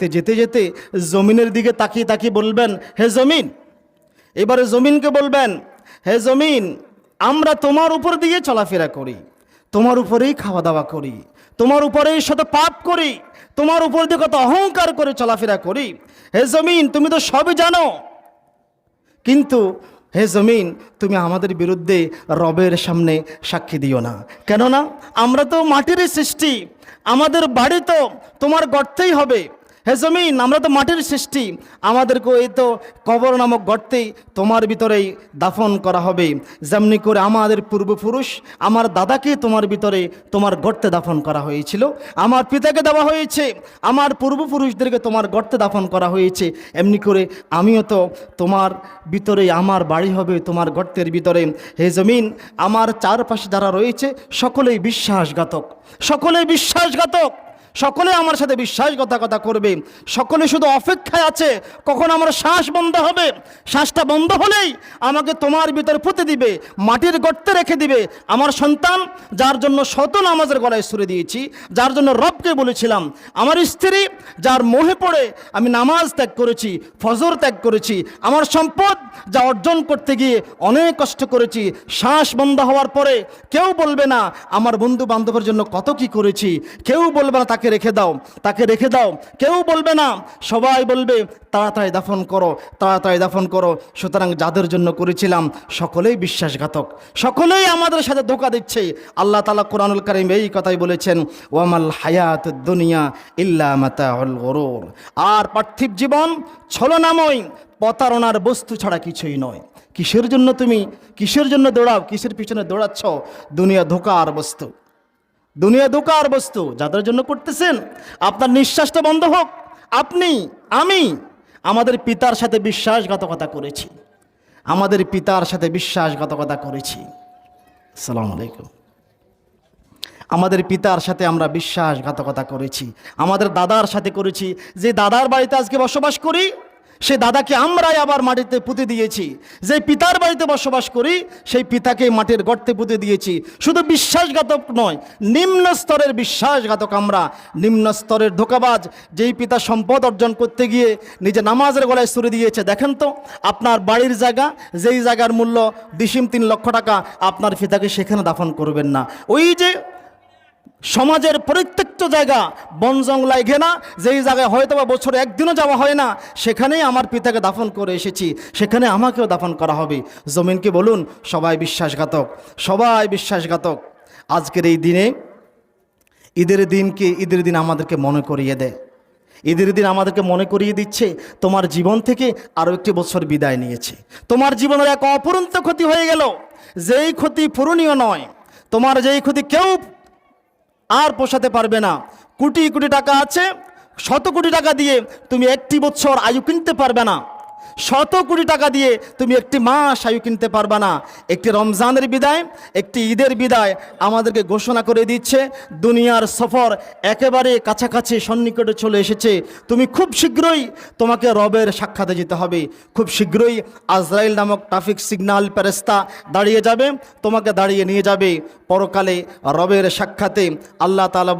দেখতে যেতে যেতে জমিনের দিকে তাকিয়ে তাকিয়ে বলবেন, হে জমিন, এবারে জমিনকে বলবেন, হে জমিন, আমরা তোমার উপর দিয়ে চলাফেরা করি, তোমার উপরেই খাওয়া দাওয়া করি, তোমার উপরেই শত পাপ করি, তোমার উপর দিয়ে কত অহংকার করে চলাফেরা করি। হে জমিন, তুমি তো সবই জানো। কিন্তু, হে জমিন, তুমি আমাদের বিরুদ্ধে রবের সামনে সাক্ষী দিও না। কেননা, আমরা তো মাটিরই সৃষ্টি, আমাদের বাড়ি তো তোমার গর্তেই হবে। হে জমিন, আমরা তো মাটির সৃষ্টি। আমাদেরকে এই তো কবর নামক গর্তেই তোমার ভিতরেই দাফন করা হবে। যেমনি করে আমাদের পূর্বপুরুষ, আমার দাদাকে তোমার ভিতরে তোমার গর্তে দাফন করা হয়েছিল। আমার পিতাকে দেওয়া হয়েছে, আমার পূর্বপুরুষদেরকে তোমার গর্তে দাফন করা হয়েছে। এমনি করে আমিও তো তোমার ভিতরে আমার বাড়ি হবে তোমার গর্তের ভিতরে। হে জমিন, আমার চারপাশে যারা রয়েছে, সকলেই বিশ্বাসঘাতক। সকলেই বিশ্বাসঘাতক। সকলে আমার সাথে বিশ্বাসঘাতকতা করবে। সকলে শুধু অপেক্ষায় আছে, কখন আমার শ্বাস বন্ধ হবে? শ্বাসটা বন্ধ হলেই আমাকে তোমার ভিতরে পুঁতে দিবে, মাটির গর্তে রেখে দিবে। আমার সন্তান, যার জন্য শত নামাজের গলায় সুরে দিয়েছি, যার জন্য রবকে বলেছিলাম, আমার স্ত্রী, যার মোহে পড়ে আমি নামাজ ত্যাগ করেছি, ফজর ত্যাগ করেছি, আমার সম্পদ যা অর্জন করতে গিয়ে অনেক কষ্ট করেছি, শ্বাস বন্ধ হওয়ার পরে কেউ বলবে না, আমার বন্ধু বান্ধবের জন্য কত কি করেছি কেউ বলবে না, তাকে রেখে দাও, তাকে রেখে দাও। কেউ বলবে না, সবাই বলবে, তাড়াতাড়ি দাফন করো, তাড়াতাড়ি দাফন করো। সুতরাং যাদের জন্য করেছিলাম, সকলেই বিশ্বাসঘাতক, সকলেই আমাদের সাথে ধোকা দিচ্ছে। আল্লাহ তালা কোরআনুল করিম এই কথাই বলেছেন, ওয়ামাল হায়াত দুনিয়া ইল্লা আর পার্থিব জীবন ছলনাময়, প্রতারণার বস্তু ছাড়া কিছুই নয়। কিসের জন্য তুমি, কিসের জন্য দৌড়াও, কিসের পিছনে দৌড়াচ্ছ? দুনিয়া ধোকার বস্তু। দুনিয়া ধোকার বস্তু, যাদের জন্য করতেছেন, আপনার নিঃশ্বাসটা বন্ধ হোক। আপনি, আমি, আমাদের পিতার সাথে বিশ্বাসঘাতকতা করেছি। আমাদের পিতার সাথে বিশ্বাসঘাতকতা করেছি। আসসালামু আলাইকুম। আমাদের পিতার সাথে আমরা বিশ্বাসঘাতকতা করেছি। আমাদের দাদার সাথে করেছি। যে দাদার বাড়িতে আজকে বসবাস করি সে দাদাকে আমরাই আবার মাটিতে পুঁতে দিয়েছি। যে পিতার বাড়িতে বসবাস করি, সেই পিতাকে মাটির গর্তে পুঁতে দিয়েছি। শুধু বিশ্বাসঘাতক নয়, নিম্ন স্তরের বিশ্বাসঘাতক আমরা। নিম্ন স্তরের ধোকাবাজ, যেই পিতা সম্পদ অর্জন করতে গিয়ে নিজে নামাজের গলায় সুরে দিয়েছে। দেখেন তো, আপনার বাড়ির জায়গা, যেই জায়গার মূল্য ডিসিম তিন লক্ষ টাকা, আপনার পিতাকে সেখানে দাফন করবেন না। ওই যে সমাজের প্রত্যেকটা জায়গা, বন জঙ্গলায় ঘেনা, যেই জায়গায় হয়তো বা বছরে একদিনও যাওয়া হয় না, সেখানেই আমার পিতাকে দাফন করে এসেছি, সেখানে আমাকেও দাফন করা হবে। জমিনকে বলুন? সবাই বিশ্বাসঘাতক সবাই বিশ্বাসঘাতক। আজকের এই দিনে ঈদের দিনকে ঈদের দিন আমাদেরকে মনে করিয়ে দেয়। ঈদের দিন আমাদেরকে মনে করিয়ে দিচ্ছে, তোমার জীবন থেকে আরও একটি বছর বিদায় নিয়েছে। তোমার জীবনের এক অপূরন্ত ক্ষতি হয়ে গেল, যেই ক্ষতি পূরণীয় নয়, তোমার যেই ক্ষতি কেউ আর পোষাতে পারবে না। কোটি কোটি টাকা আছে, শত কোটি টাকা দিয়ে তুমি একটি বছর আয়ু কিনতে পারবে না। শত কোটি টাকা দিয়ে তুমি একটি মাস আয়ু কিনতে পারবে না। একটি রমজানের বিদায়, একটি ঈদের বিদায় আমাদেরকে ঘোষণা করে দিচ্ছে, দুনিয়ার সফর একেবারে কাছাকাছি সন্নিকটে চলে এসেছে। তুমি খুব শীঘ্রই তোমাকে রবের সাক্ষাতে যেতে হবে। খুব শীঘ্রই আজরাইল নামক ট্রাফিক সিগন্যাল প্যারেস্তা দাঁড়িয়ে যাবে, তোমাকে দাঁড়িয়ে নিয়ে যাবে। পরকালে রবের সাক্ষাতে আল্লাহ তালা